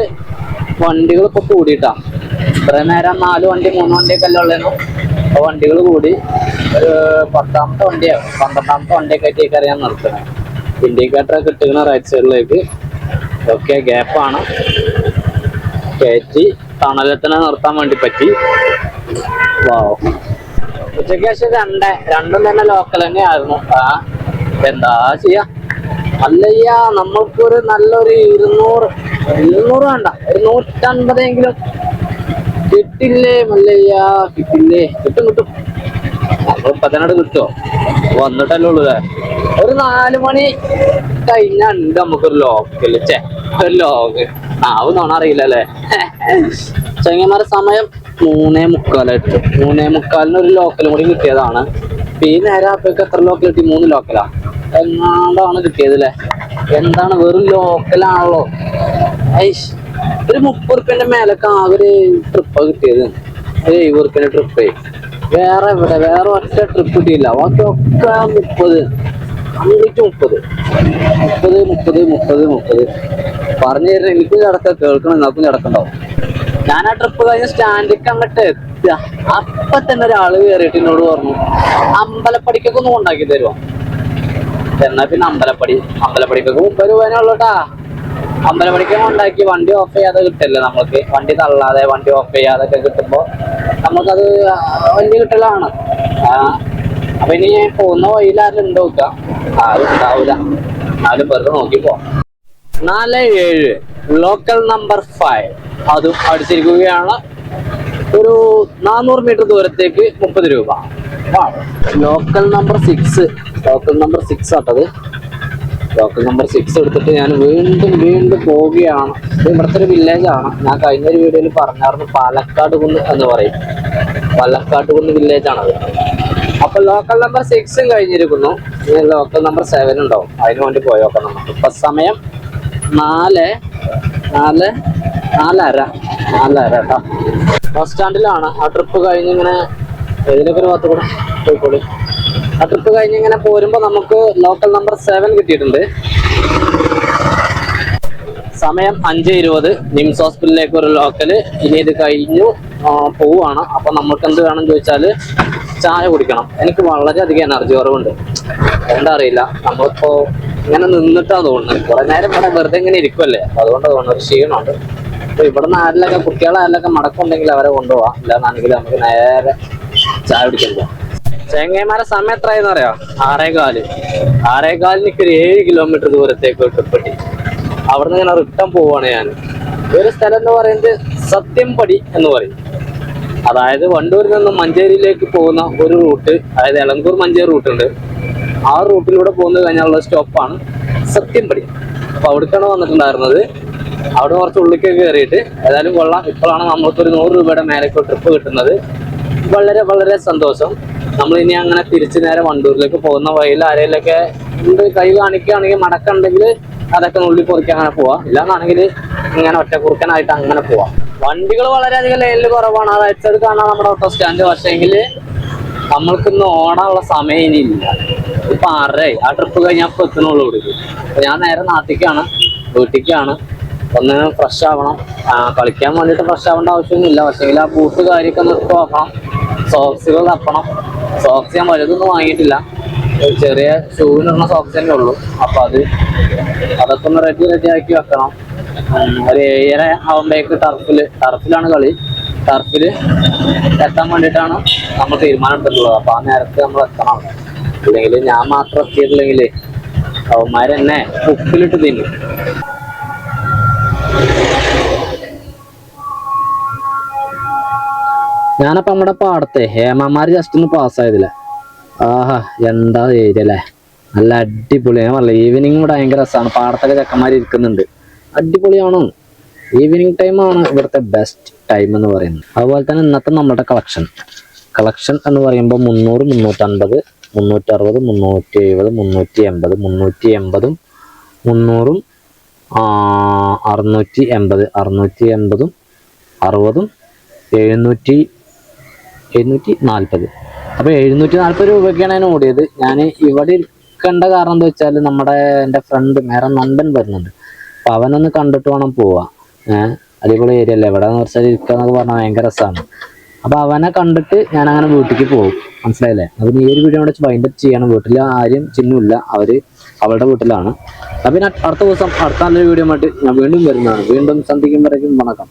വണ്ടികൾ ഇപ്പൊ കൂടിയിട്ടാ. ഇത്രയും നേരം നാല് വണ്ടി മൂന്ന് വണ്ടിയൊക്കെ അല്ല ഉള്ളതിനും അപ്പൊ വണ്ടികൾ കൂടി പത്താമത്തെ വണ്ടിയോ പന്ത്രണ്ടാമത്തെ വണ്ടിയൊക്കെ ആയിട്ട് അറിയാൻ നിർത്തണേ ഇൻഡിക്കേറ്ററൊക്കെ ഇട്ടിരിക്കുന്ന റൈറ്റ് സൈഡിലേക്ക് ഒക്കെ ഗ്യാപ്പാണ് കയറ്റി തണലത്തിനെ നിർത്താൻ വേണ്ടി പറ്റി. വാവ് ഉച്ചയ്ക്ക് ശേഷം രണ്ട് രണ്ടും തന്നെ ലോക്കൽ തന്നെയായിരുന്നു. ആ എന്താ ചെയ്യാ? അല്ലയ്യ നമ്മൾക്കൊരു നല്ലൊരു ഇരുന്നൂറ് ഇരുന്നൂറ് വേണ്ട ഒരു നൂറ്റൻപതെങ്കിലും കിട്ടില്ലേ മല്ലയ്യ? കിട്ടില്ലേ? കിട്ടും കിട്ടും. പത്തനാട് കിട്ടോ? കിട്ടുമോ വന്നിട്ടല്ലേ ഉള്ളൂ ഒരു നാല് മണി കഴിഞ്ഞുണ്ട് നമുക്കൊരു ലോക്ക് ചേ ഒരു ലോക്ക്. ആവും നോണ അറിയില്ലല്ലേ ചങ്ങന്മാരെ സമയം മൂന്നേ മുക്കാലായിട്ട് മൂന്നേ മുക്കാലിന് ഒരു ലോക്കലും കൂടി കിട്ടിയതാണ്. പിന്നെ ഈ നേരം അപ്പൊക്കെ എത്ര ലോക്കൽ കിട്ടി? മൂന്ന് ലോക്കലാ. എങ്ങാണ്ടാണ് കിട്ടിയത് അല്ലേ എന്താണ് വെറും ലോക്കലാണല്ലോ ഐഷ് ഒരു മുപ്പത് റുപ്യന്റെ മേലൊക്കെ ആ ഒരു ട്രിപ്പാ കിട്ടിയത്. ഒരു എഴുപത് റുപ്യന്റെ ട്രിപ്പ് വേറെ ഇവിടെ വേറെ ഒറ്റ ട്രിപ്പ് കിട്ടിയില്ല. ബാക്കി ഒക്കെ മുപ്പത്. കംപ്ലീറ്റ് മുപ്പത്. മുപ്പത് മുപ്പത് മുപ്പത് മുപ്പത്. പറഞ്ഞു തരുന്ന എനിക്കും കിടക്ക കേൾക്കണം. നിങ്ങൾക്കും കിടക്കണ്ടാവും ഞാൻ ആ ട്രിപ്പ് കഴിഞ്ഞ് സ്റ്റാൻഡിലേക്ക് അങ്ങോട്ട് എത്തുക അപ്പൊ തന്നെ ഒരാൾ കയറിയിട്ട് എന്നോട് പറഞ്ഞു അമ്പലപ്പടിക്കൊക്കെ ഒന്ന് ഉണ്ടാക്കി തരുമോ എന്നാ പിന്നെ അമ്പലപ്പടി അമ്പലപ്പടിക്കൊക്കെ മുപ്പത് രൂപേനെ ഉള്ളൂട്ടാ. അമ്പലപ്പടിക്ക് ഉണ്ടാക്കി വണ്ടി ഓഫ് ചെയ്യാതെ കിട്ടില്ല നമ്മൾക്ക്. വണ്ടി തള്ളാതെ വണ്ടി ഓഫ് ചെയ്യാതെ ഒക്കെ കിട്ടുമ്പോ നമുക്കത് വലിയ കിട്ടലാണ്. അപ്പൊ ഇനി പോകുന്ന വഴിയിൽ ആരും ഉണ്ടോ ആരും ഉണ്ടാവില്ല എന്നാലും വെറുതെ നോക്കിപ്പോ നാല് ഏഴ് ലോക്കൽ നമ്പർ ഫൈവ് അതും അടിച്ചിരിക്കുകയാണ്. ഒരു നാനൂറ് മീറ്റർ ദൂരത്തേക്ക് മുപ്പത് രൂപ. Local number six local number six ആട്ടത്. Local number six എടുത്തിട്ട് ഞാൻ വീണ്ടും വീണ്ടും പോവുകയാണ്. ഇത് ഇവിടുത്തെ ഒരു വില്ലേജാണ് ഞാൻ കഴിഞ്ഞ ഒരു വീഡിയോയിൽ പറഞ്ഞായിരുന്നു പാലക്കാട് കുന്ന് എന്ന് പറയും. പാലക്കാട് കുന്ന് വില്ലേജാണ് അത് അപ്പൊ ലോക്കൽ നമ്പർ സിക്സും കഴിഞ്ഞിരിക്കുന്നു. ഇനി ലോക്കൽ നമ്പർ സെവൻ ഉണ്ടാവും. അതിനു വേണ്ടി ലോക്കൽ നമുക്ക്. ഇപ്പൊ സമയം നാല് നാല് നാലര. നാലര കേട്ടോ ബസ് സ്റ്റാൻഡിലാണ് ആ ട്രിപ്പ് കഴിഞ്ഞിങ്ങനെ ഇങ്ങനെ ഒരു ഭാഗത്ത് കൂടെ പോയിക്കോളി. ആ ട്രിപ്പ് കഴിഞ്ഞ് ഇങ്ങനെ പോരുമ്പോൾ നമുക്ക് ലോക്കൽ നമ്പർ സെവൻ കിട്ടിയിട്ടുണ്ട്. സമയം അഞ്ച് ഇരുപത്. നിംസ് ഹോസ്പിറ്റലിലേക്ക് ഒരു ലോക്കൽ ഇനി ഇത് കഴിഞ്ഞു പോവുകയാണ്. അപ്പൊ നമുക്ക് എന്ത് വേണം ചോദിച്ചാൽ ചായ കുടിക്കണം. എനിക്ക് വളരെയധികം എനർജി കുറവുണ്ട്. എന്താ അറിയില്ല. നമ്മളിപ്പോ ഇങ്ങനെ നിന്നിട്ടാ തോന്നുന്നത്. കുറെ നേരം ഇവിടെ വെറുതെ ഇങ്ങനെ ഇരിക്കുമല്ലേ അപ്പൊ അതുകൊണ്ട് തോന്നുന്നു ഒരു ക്ഷീണമുണ്ട്. അപ്പൊ ഇവിടുന്ന് ആരിലൊക്കെ കുട്ടികളെ ആരിലൊക്കെ മടക്കുണ്ടെങ്കിൽ അവരെ കൊണ്ടുപോവാം. ഇല്ലാന്നാണെങ്കിൽ നമുക്ക് നേരെ ചായ കുടിക്കാൻ പോവാം. ചെങ്ങൈമാരെ സമയം എത്രയെന്ന് അറിയാം? ആറേകാൽ. ആറേകാലിന് ഒരു ഏഴ് കിലോമീറ്റർ ദൂരത്തേക്ക് ഒറ്റപ്പെട്ടി അവിടുന്ന് ഇങ്ങനെ റിട്ടേൺ പോവാണ് ഞാൻ. ഒരു സ്ഥലം എന്ന് പറയുന്നത് സത്യംപടി എന്ന് പറയും. അതായത് വണ്ടൂരിൽ നിന്നും മഞ്ചേരിയിലേക്ക് പോകുന്ന ഒരു റൂട്ട് അതായത് എളങ്കൂർ മഞ്ചേരി റൂട്ട് ഉണ്ട്. ആ റൂട്ടിലൂടെ പോകുന്നത് കഴിഞ്ഞാലുള്ള സ്റ്റോപ്പാണ് സത്യംപടി. അപ്പൊ അവിടേക്കാണ് വന്നിട്ടുണ്ടായിരുന്നത്. അവിടെ കുറച്ച് ഉള്ളിലേക്ക് കയറിയിട്ട് ഏതായാലും കൊള്ളാം. ഇപ്പോഴാണ് നമ്മൾക്ക് ഒരു നൂറ് രൂപയുടെ മേലേക്ക് ട്രിപ്പ് കിട്ടുന്നത്. വളരെ വളരെ സന്തോഷം. നമ്മൾ ഇനി അങ്ങനെ തിരിച്ചു നേരെ വണ്ടൂരിലേക്ക് പോകുന്ന വഴിയിൽ ആരെയൊക്കെ കൈ കാണിക്കുകയാണെങ്കിൽ മടക്കുണ്ടെങ്കിൽ അതൊക്കെ നുള്ളി പൊറിക്കാൻ അങ്ങനെ പോവാം. ഇല്ലാന്നാണെങ്കിൽ ഇങ്ങനെ ഒറ്റക്കുറുക്കനായിട്ട് അങ്ങനെ പോവാം. വണ്ടികൾ വളരെയധികം ലൈനിൽ കുറവാണ്. അത് അയച്ചത് കാണാൻ നമ്മുടെ ഓട്ടോ സ്റ്റാൻഡ് പക്ഷേങ്കിൽ നമ്മൾക്കിന്ന് ഓടാനുള്ള സമയം ഇനി ഇല്ല. ഇപ്പൊ ആറേ ആ ട്രിപ്പ് കഴിഞ്ഞാൽ ഇപ്പൊ എത്തുന്നുള്ളൂ അപ്പൊ ഞാൻ നേരെ നാട്ടിലേക്കാണ് വീട്ടിലേക്കാണ് ഒന്ന് ഫ്രഷ് ആവണം. കളിക്കാൻ വേണ്ടിയിട്ട് ഫ്രഷ് ആവേണ്ട ആവശ്യമൊന്നുമില്ല. പക്ഷേ ആ ബൂട്ട് കാര്യമൊക്കെ നോക്കണം സോക്സുകൾ തപ്പണം. സോക്സ് ഞാൻ വലുതൊന്നും വാങ്ങിയിട്ടില്ല. ചെറിയ ഷൂവിനുള്ള സോക്സ് തന്നെ ഉള്ളൂ. അപ്പൊ അത് അതൊക്കെ ഒന്ന് റെഡി റെഡി ആക്കി വെക്കണം. ഒരു ഏഴര ആവുമ്പോഴേക്ക് ടർഫിൽ ടർഫിലാണ് കളി. ടർഫിൽ എത്താൻ വേണ്ടിയിട്ടാണ് നമ്മൾ തീരുമാനം എടുത്തിട്ടുള്ളത് അപ്പൊ ആ നേരത്തെ നമ്മൾ എത്തണം. അല്ലെങ്കിൽ ഞാൻ മാത്രം എത്തിയിട്ടില്ലെങ്കിൽ അവന്മാരെന്നെ ഉപ്പിലിട്ട് തിന്നും. ഞാനപ്പോ നമ്മുടെ പാടത്തെ ഹേമമാര് ജസ്റ്റ് ഒന്ന് പാസ്സായതില്ല ആഹാ എന്താ ഏരിയ അല്ലേ? നല്ല അടിപൊളി. ഞാൻ പറഞ്ഞില്ല ഈവനിങ് ഇവിടെ ഭയങ്കര രസമാണ് പാടത്തൊക്കെ ചെക്കന്മാർ ഇരിക്കുന്നുണ്ട്. അടിപൊളിയാണോ? ഈവനിങ് ടൈമാണ് ഇവിടുത്തെ ബെസ്റ്റ് ടൈം എന്ന് പറയുന്നത്. അതുപോലെ തന്നെ ഇന്നത്തെ നമ്മുടെ കളക്ഷൻ കളക്ഷൻ എന്ന് പറയുമ്പോൾ മുന്നൂറ് മുന്നൂറ്റൻപത് മുന്നൂറ്ററുപത് മുന്നൂറ്റി എഴുപത് മുന്നൂറ്റി എൺപത് മുന്നൂറ്റി എൺപതും മുന്നൂറും അറുന്നൂറ്റി എൺപത് അറുന്നൂറ്റി എൺപതും അറുപതും എഴുന്നൂറ്റി എഴുന്നൂറ്റി നാൽപ്പത് അപ്പോൾ എഴുന്നൂറ്റി നാൽപ്പത് രൂപയ്ക്കാണ് ഞാൻ ഓടിയത്. ഞാൻ ഇവിടെ ഇരിക്കേണ്ട കാരണം എന്താ വെച്ചാൽ നമ്മുടെ എന്റെ ഫ്രണ്ട് മേറെ നമ്പൻ വരുന്നുണ്ട്. അപ്പോൾ അവനൊന്ന് കണ്ടിട്ട് വേണം പോവാ ഏഹ് അടിപൊളി ഏരിയ അല്ലേ? എവിടെ എന്ന് വെച്ചാൽ ഇരിക്കുക എന്നൊക്കെ പറഞ്ഞാൽ ഭയങ്കര രസമാണ് അപ്പോൾ അവനെ കണ്ടിട്ട് ഞാൻ അങ്ങനെ വീട്ടിലേക്ക് പോകും. മനസ്സിലായില്ലേ? അപ്പം ഈ ഒരു വീഡിയോ വെച്ച് വൈൻഡപ്പ് ചെയ്യണം. വീട്ടിൽ ആരും ചിഹ്നമില്ല. അവർ അവളുടെ വീട്ടിലാണ്. അപ്പം പിന്നെ അടുത്ത ദിവസം അടുത്ത നല്ലൊരു വീഡിയോ ആയിട്ട് ഞാൻ വീണ്ടും വരുന്നതാണ്. വീണ്ടും സന്ധിക്കും വരയ്ക്കും. വണക്കം.